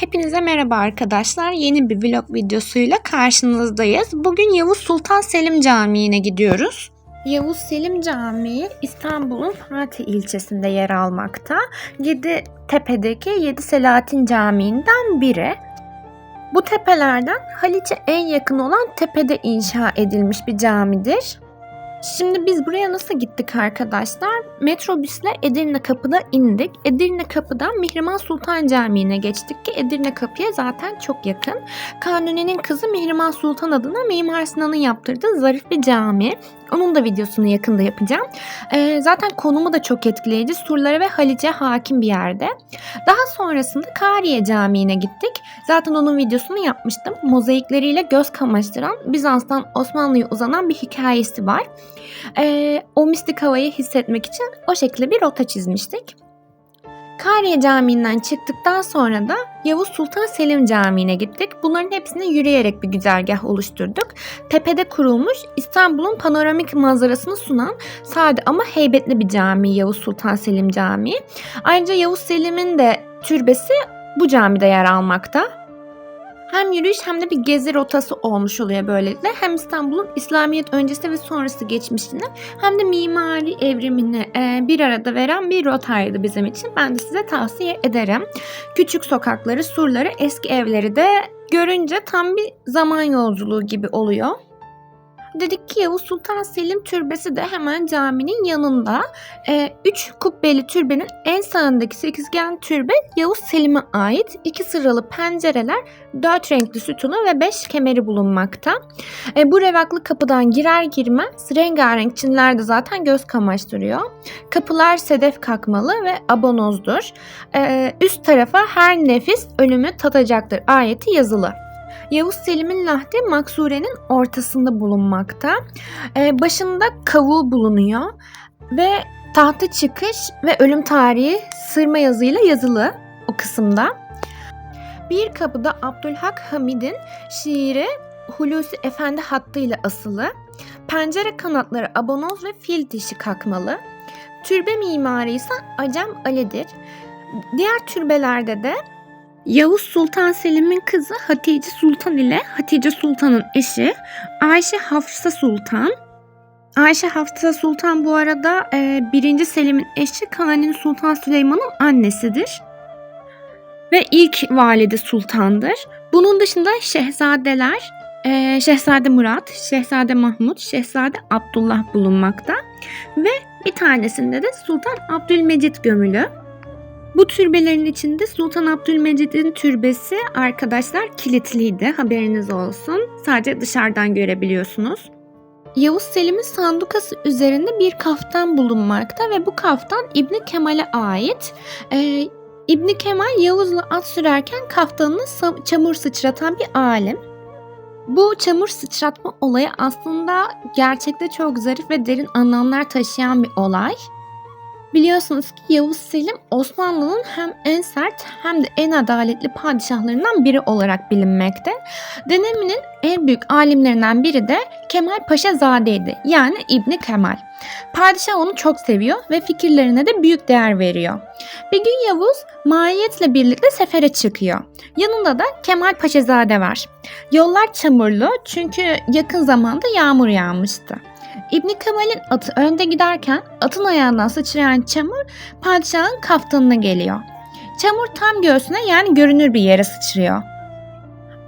Hepinize merhaba arkadaşlar. Yeni bir vlog videosuyla karşınızdayız. Bugün Yavuz Sultan Selim Camii'ne gidiyoruz. Yavuz Selim Camii İstanbul'un Fatih ilçesinde yer almakta. Yedi tepedeki Yedi Selahattin Camii'nden biri. Bu tepelerden Haliç'e en yakın olan tepede inşa edilmiş bir camidir. Şimdi biz buraya nasıl gittik arkadaşlar? Metrobüsle Edirne Kapı'da indik. Edirne Kapı'dan Mihrimah Sultan Camii'ne geçtik ki Edirne Kapı'ya zaten çok yakın. Kanuni'nin kızı Mihrimah Sultan adına Mimar Sinan'ın yaptırdığı zarif bir cami. Onun da videosunu yakında yapacağım. Ee, zaten konumu da çok etkileyici. Surlara ve Haliç'e hakim bir yerde. Daha sonrasında Kariye Camii'ne gittik. Zaten onun videosunu yapmıştım. Mozaikleriyle göz kamaştıran Bizans'tan Osmanlı'ya uzanan bir hikayesi var. Ee, o mistik havayı hissetmek için o şekilde bir rota çizmiştik. Kariye Camii'nden çıktıktan sonra da Yavuz Sultan Selim Camii'ne gittik. Bunların hepsini yürüyerek bir güzergah oluşturduk. Tepede kurulmuş İstanbul'un panoramik manzarasını sunan sade ama heybetli bir cami Yavuz Sultan Selim Camii. Ayrıca Yavuz Selim'in de türbesi bu camide yer almakta. Hem yürüyüş hem de bir gezi rotası olmuş oluyor böylelikle. Hem İstanbul'un İslamiyet öncesi ve sonrası geçmişini hem de mimari evrimini e, bir arada veren bir rotaydı bizim için. Ben de size tavsiye ederim. Küçük sokakları, surları, eski evleri de görünce tam bir zaman yolculuğu gibi oluyor. Dedik ki Yavuz Sultan Selim Türbesi de hemen caminin yanında. Ee, üç kubbeli türbenin en sağındaki sekizgen türbe Yavuz Selim'e ait. iki sıralı pencereler, dört renkli sütunu ve beş kemeri bulunmakta. Ee, bu revaklı kapıdan girer girmez rengarenk çinler de zaten göz kamaştırıyor. Kapılar sedef kakmalı ve abonozdur. Ee, üst tarafa her nefis ölümü tadacaktır ayeti yazılı. Yavuz Selim'in lahdi maksurenin ortasında bulunmakta. Ee, başında kavuğu bulunuyor ve tahta çıkış ve ölüm tarihi sırma yazıyla yazılı o kısımda. Bir kapıda Abdülhak Hamid'in şiiri Hulusi Efendi hattıyla asılı. Pencere kanatları abonoz ve fil dişi kakmalı. Türbe mimari ise Acem Ali'dir. Diğer türbelerde de Yavuz Sultan Selim'in kızı Hatice Sultan ile Hatice Sultan'ın eşi Ayşe Hafsa Sultan. Ayşe Hafsa Sultan bu arada e, 1. Selim'in eşi Kanuni Sultan Süleyman'ın annesidir. Ve ilk valide sultandır. Bunun dışında şehzadeler e, Şehzade Murat, Şehzade Mahmut, Şehzade Abdullah bulunmakta. Ve bir tanesinde de Sultan Abdülmecit gömülü. Bu türbelerin içinde Sultan Abdülmecid'in türbesi arkadaşlar kilitliydi. Haberiniz olsun. Sadece dışarıdan görebiliyorsunuz. Yavuz Selim'in sandukası üzerinde bir kaftan bulunmakta ve bu kaftan İbni Kemal'e ait. Ee, İbni Kemal Yavuz'la at sürerken kaftanını çamur sıçratan bir alim. Bu çamur sıçratma olayı aslında gerçekte çok zarif ve derin anlamlar taşıyan bir olay. Biliyorsunuz ki Yavuz Selim Osmanlı'nın hem en sert hem de en adaletli padişahlarından biri olarak bilinmekte. Döneminin en büyük alimlerinden biri de Kemal Paşa Zade'ydi. Yani İbni Kemal. Padişah onu çok seviyor ve fikirlerine de büyük değer veriyor. Bir gün Yavuz maiyetle birlikte sefere çıkıyor. Yanında da Kemal Paşazade var. Yollar çamurlu çünkü yakın zamanda yağmur yağmıştı. İbni Kemal'in atı önde giderken atın ayağından sıçrayan çamur padişahın kaftanına geliyor. Çamur tam göğsüne yani görünür bir yere sıçrıyor.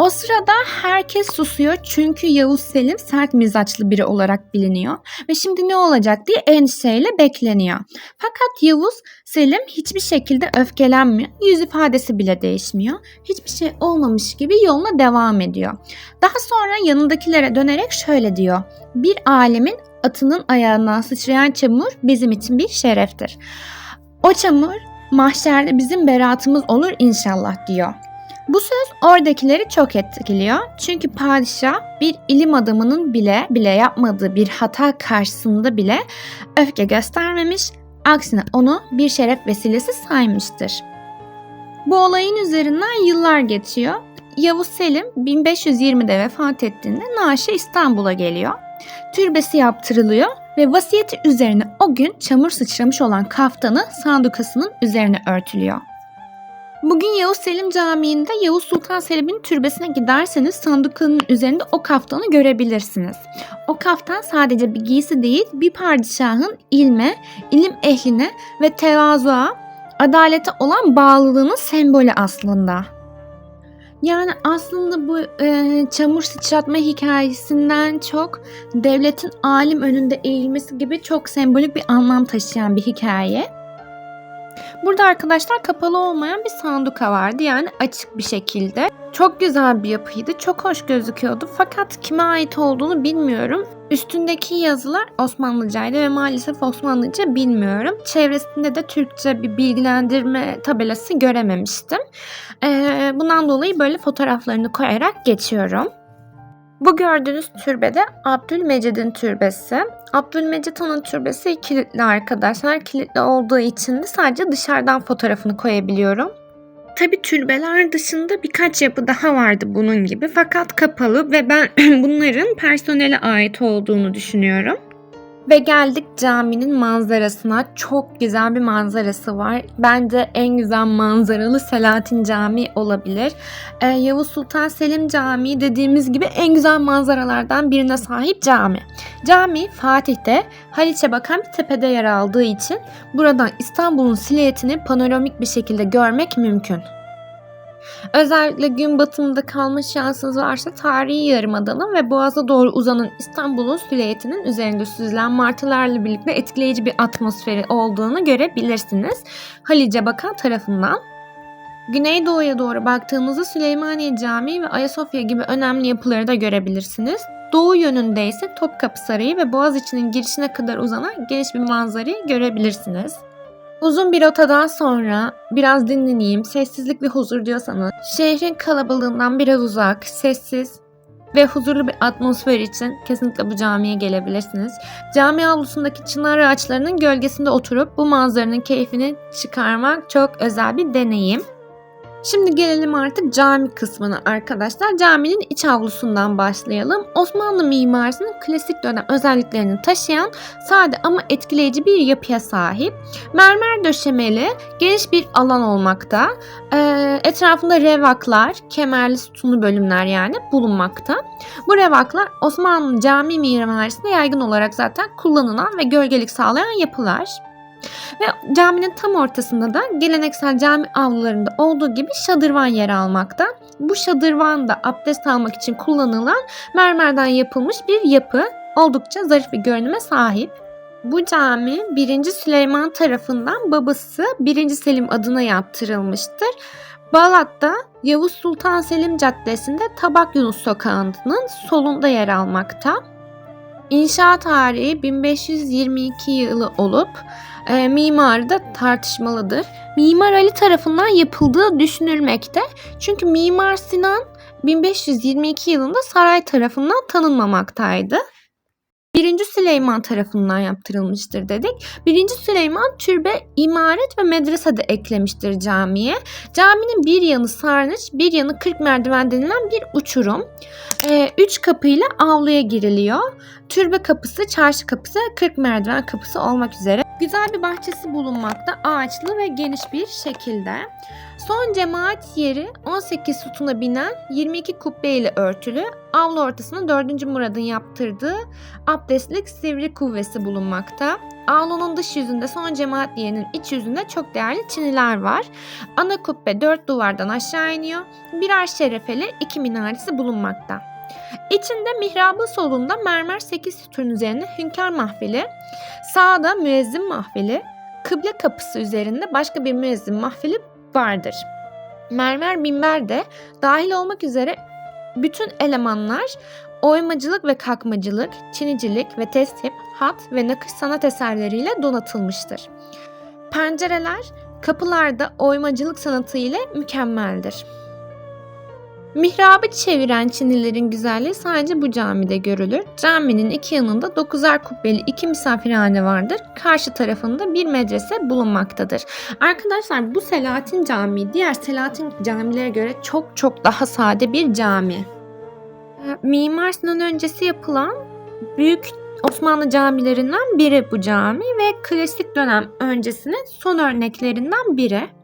O sırada herkes susuyor çünkü Yavuz Selim sert mizaçlı biri olarak biliniyor ve şimdi ne olacak diye endişeyle bekleniyor. Fakat Yavuz Selim hiçbir şekilde öfkelenmiyor, yüz ifadesi bile değişmiyor. Hiçbir şey olmamış gibi yoluna devam ediyor. Daha sonra yanındakilere dönerek şöyle diyor. Bir alemin atının ayağından sıçrayan çamur bizim için bir şereftir. O çamur mahşerde bizim beratımız olur inşallah diyor. Bu söz oradakileri çok etkiliyor. Çünkü padişah bir ilim adamının bile bile yapmadığı bir hata karşısında bile öfke göstermemiş, aksine onu bir şeref vesilesi saymıştır. Bu olayın üzerinden yıllar geçiyor. Yavuz Selim 1520'de vefat ettiğinde naaşı İstanbul'a geliyor. Türbesi yaptırılıyor ve vasiyeti üzerine o gün çamur sıçramış olan kaftanı sandukasının üzerine örtülüyor. Bugün Yavuz Selim Camii'nde Yavuz Sultan Selim'in türbesine giderseniz sandukanın üzerinde o kaftanı görebilirsiniz. O kaftan sadece bir giysi değil, bir padişahın ilme, ilim ehline ve tevazuğa, adalete olan bağlılığının sembolü aslında. Yani aslında bu e, çamur sıçratma hikayesinden çok devletin alim önünde eğilmesi gibi çok sembolik bir anlam taşıyan bir hikaye. Burada arkadaşlar kapalı olmayan bir sanduka vardı yani açık bir şekilde. Çok güzel bir yapıydı, çok hoş gözüküyordu fakat kime ait olduğunu bilmiyorum. Üstündeki yazılar Osmanlıcaydı ve maalesef Osmanlıca bilmiyorum. Çevresinde de Türkçe bir bilgilendirme tabelası görememiştim. Ee, bundan dolayı böyle fotoğraflarını koyarak geçiyorum. Bu gördüğünüz türbede Abdülmecid'in türbesi. Abdülmecid Han'ın türbesi kilitli arkadaşlar. Kilitli olduğu için de sadece dışarıdan fotoğrafını koyabiliyorum. Tabi türbeler dışında birkaç yapı daha vardı bunun gibi fakat kapalı ve ben bunların personele ait olduğunu düşünüyorum. Ve geldik caminin manzarasına. Çok güzel bir manzarası var. Bence en güzel manzaralı Selahattin Camii olabilir. Ee, Yavuz Sultan Selim Camii dediğimiz gibi en güzel manzaralardan birine sahip cami. Cami Fatih'te Haliç'e bakan bir tepede yer aldığı için buradan İstanbul'un silüetini panoramik bir şekilde görmek mümkün. Özellikle gün batımında kalma şansınız varsa tarihi yarımadanın ve boğaza doğru uzanan İstanbul'un silüetinin üzerinde süzülen martılarla birlikte etkileyici bir atmosferi olduğunu görebilirsiniz. Halice Bakan tarafından. Güneydoğuya doğru baktığınızda Süleymaniye Camii ve Ayasofya gibi önemli yapıları da görebilirsiniz. Doğu yönünde ise Topkapı Sarayı ve Boğaziçi'nin girişine kadar uzanan geniş bir manzarayı görebilirsiniz. Uzun bir rotadan sonra biraz dinleneyim, sessizlik ve huzur diyorsanız şehrin kalabalığından biraz uzak, sessiz ve huzurlu bir atmosfer için kesinlikle bu camiye gelebilirsiniz. Cami avlusundaki çınar ağaçlarının gölgesinde oturup bu manzaranın keyfini çıkarmak çok özel bir deneyim. Şimdi gelelim artık cami kısmına arkadaşlar. Caminin iç avlusundan başlayalım. Osmanlı mimarisinin klasik dönem özelliklerini taşıyan sade ama etkileyici bir yapıya sahip. Mermer döşemeli geniş bir alan olmakta. Ee, etrafında revaklar, kemerli sütunlu bölümler yani bulunmakta. Bu revaklar Osmanlı cami mimarisinde yaygın olarak zaten kullanılan ve gölgelik sağlayan yapılar. Ve caminin tam ortasında da geleneksel cami avlularında olduğu gibi şadırvan yer almakta. Bu şadırvan da abdest almak için kullanılan mermerden yapılmış bir yapı. Oldukça zarif bir görünüme sahip. Bu cami 1. Süleyman tarafından babası 1. Selim adına yaptırılmıştır. Balat'ta Yavuz Sultan Selim Caddesi'nde Tabak Yunus Sokağı'nın solunda yer almakta. İnşa tarihi 1522 yılı olup e, mimarı da tartışmalıdır. Mimar Ali tarafından yapıldığı düşünülmekte. Çünkü Mimar Sinan 1522 yılında saray tarafından tanınmamaktaydı. 1. Süleyman tarafından yaptırılmıştır dedik. 1. Süleyman türbe, imaret ve medrese de eklemiştir camiye. Caminin bir yanı sarnıç, bir yanı 40 merdiven denilen bir uçurum. Ee, üç kapıyla avluya giriliyor. Türbe kapısı, çarşı kapısı, 40 merdiven kapısı olmak üzere. Güzel bir bahçesi bulunmakta, ağaçlı ve geniş bir şekilde. Son cemaat yeri 18 sütuna binen 22 kubbe ile örtülü. Avlu ortasında 4. Murad'ın yaptırdığı abdestlik sivri kuvvesi bulunmakta. Avlunun dış yüzünde son cemaat yerinin iç yüzünde çok değerli çiniler var. Ana kubbe 4 duvardan aşağı iniyor. Birer şerefeli iki minaresi bulunmakta. İçinde mihrabın solunda mermer 8 sütun üzerine hünkâr mahfili, sağda müezzin mahfili, kıble kapısı üzerinde başka bir müezzin mahfili vardır. Mermer minber de dahil olmak üzere bütün elemanlar oymacılık ve kalkmacılık, çinicilik ve testip, hat ve nakış sanat eserleriyle donatılmıştır. Pencereler kapılarda oymacılık sanatı ile mükemmeldir. Mihrabı çeviren Çinilerin güzelliği sadece bu camide görülür. Caminin iki yanında dokuzar kubbeli iki misafirhane vardır. Karşı tarafında bir medrese bulunmaktadır. Arkadaşlar bu Selahattin Camii diğer Selahattin camilere göre çok çok daha sade bir cami. Mimar Sinan öncesi yapılan büyük Osmanlı camilerinden biri bu cami ve klasik dönem öncesinin son örneklerinden biri.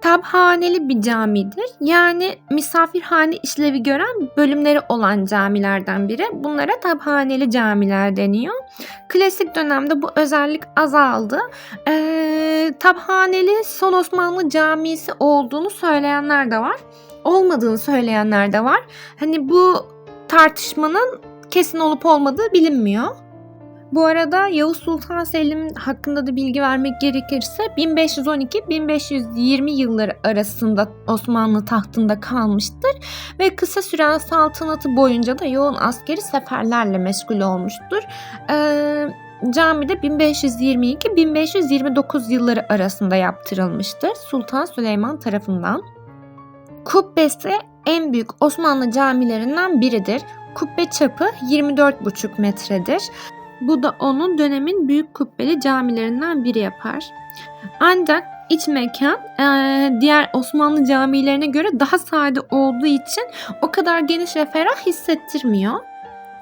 Tabhaneli bir camidir. Yani misafirhane işlevi gören bölümleri olan camilerden biri. Bunlara tabhaneli camiler deniyor. Klasik dönemde bu özellik azaldı. Ee, tabhaneli son Osmanlı camisi olduğunu söyleyenler de var. Olmadığını söyleyenler de var. Hani bu tartışmanın kesin olup olmadığı bilinmiyor. Bu arada Yavuz Sultan Selim hakkında da bilgi vermek gerekirse 1512-1520 yılları arasında Osmanlı tahtında kalmıştır ve kısa süren saltanatı boyunca da yoğun askeri seferlerle meşgul olmuştur. Ee, cami de 1522-1529 yılları arasında yaptırılmıştır Sultan Süleyman tarafından. Kubbesi en büyük Osmanlı camilerinden biridir. Kubbe çapı 24,5 metredir. Bu da onu dönemin büyük kubbeli camilerinden biri yapar. Ancak iç mekan eee, diğer Osmanlı camilerine göre daha sade olduğu için o kadar geniş ve ferah hissettirmiyor.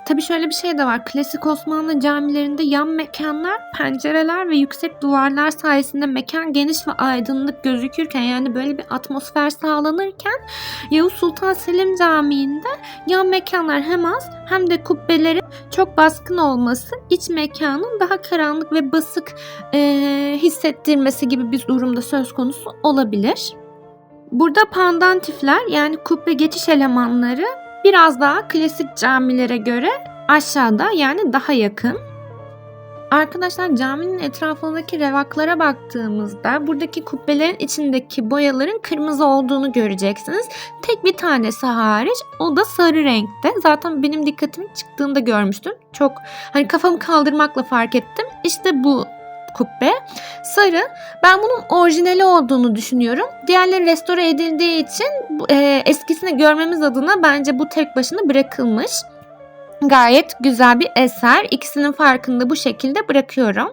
Tabii şöyle bir şey de var. Klasik Osmanlı camilerinde yan mekanlar, pencereler ve yüksek duvarlar sayesinde mekan geniş ve aydınlık gözükürken yani böyle bir atmosfer sağlanırken Yavuz Sultan Selim Camii'nde yan mekanlar hem az hem de kubbelerin çok baskın olması iç mekanın daha karanlık ve basık eee, hissettirmesi gibi bir durumda söz konusu olabilir. Burada pandantifler yani kubbe geçiş elemanları biraz daha klasik camilere göre aşağıda yani daha yakın. Arkadaşlar caminin etrafındaki revaklara baktığımızda buradaki kubbelerin içindeki boyaların kırmızı olduğunu göreceksiniz. Tek bir tanesi hariç o da sarı renkte. Zaten benim dikkatimi çıktığında görmüştüm. Çok hani kafamı kaldırmakla fark ettim. İşte bu kubbe sarı. Ben bunun orijinali olduğunu düşünüyorum. Diğerleri restore edildiği için e, eskisini görmemiz adına bence bu tek başına bırakılmış. Gayet güzel bir eser. İkisinin farkını bu şekilde bırakıyorum.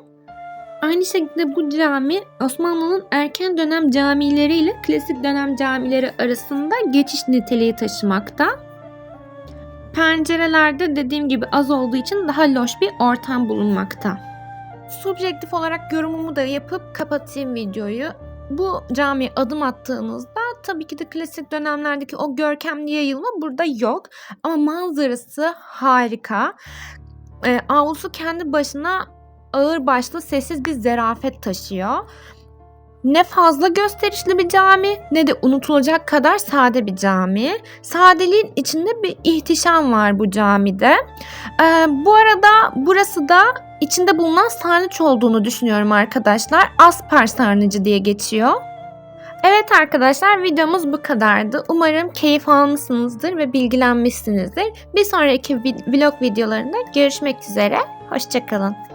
Aynı şekilde bu cami Osmanlı'nın erken dönem camileriyle klasik dönem camileri arasında geçiş niteliği taşımakta. Pencerelerde dediğim gibi az olduğu için daha loş bir ortam bulunmakta. Subjektif olarak yorumumu da yapıp kapatayım videoyu. Bu camiye adım attığınızda tabii ki de klasik dönemlerdeki o görkemli yayılma burada yok. Ama manzarası harika. E, avlusu kendi başına ağır başlı sessiz bir zerafet taşıyor. Ne fazla gösterişli bir cami ne de unutulacak kadar sade bir cami. Sadeliğin içinde bir ihtişam var bu camide. Ee, bu arada burası da içinde bulunan sarnıç olduğunu düşünüyorum arkadaşlar. Aspar sarnıcı diye geçiyor. Evet arkadaşlar videomuz bu kadardı. Umarım keyif almışsınızdır ve bilgilenmişsinizdir. Bir sonraki vlog videolarında görüşmek üzere. Hoşçakalın.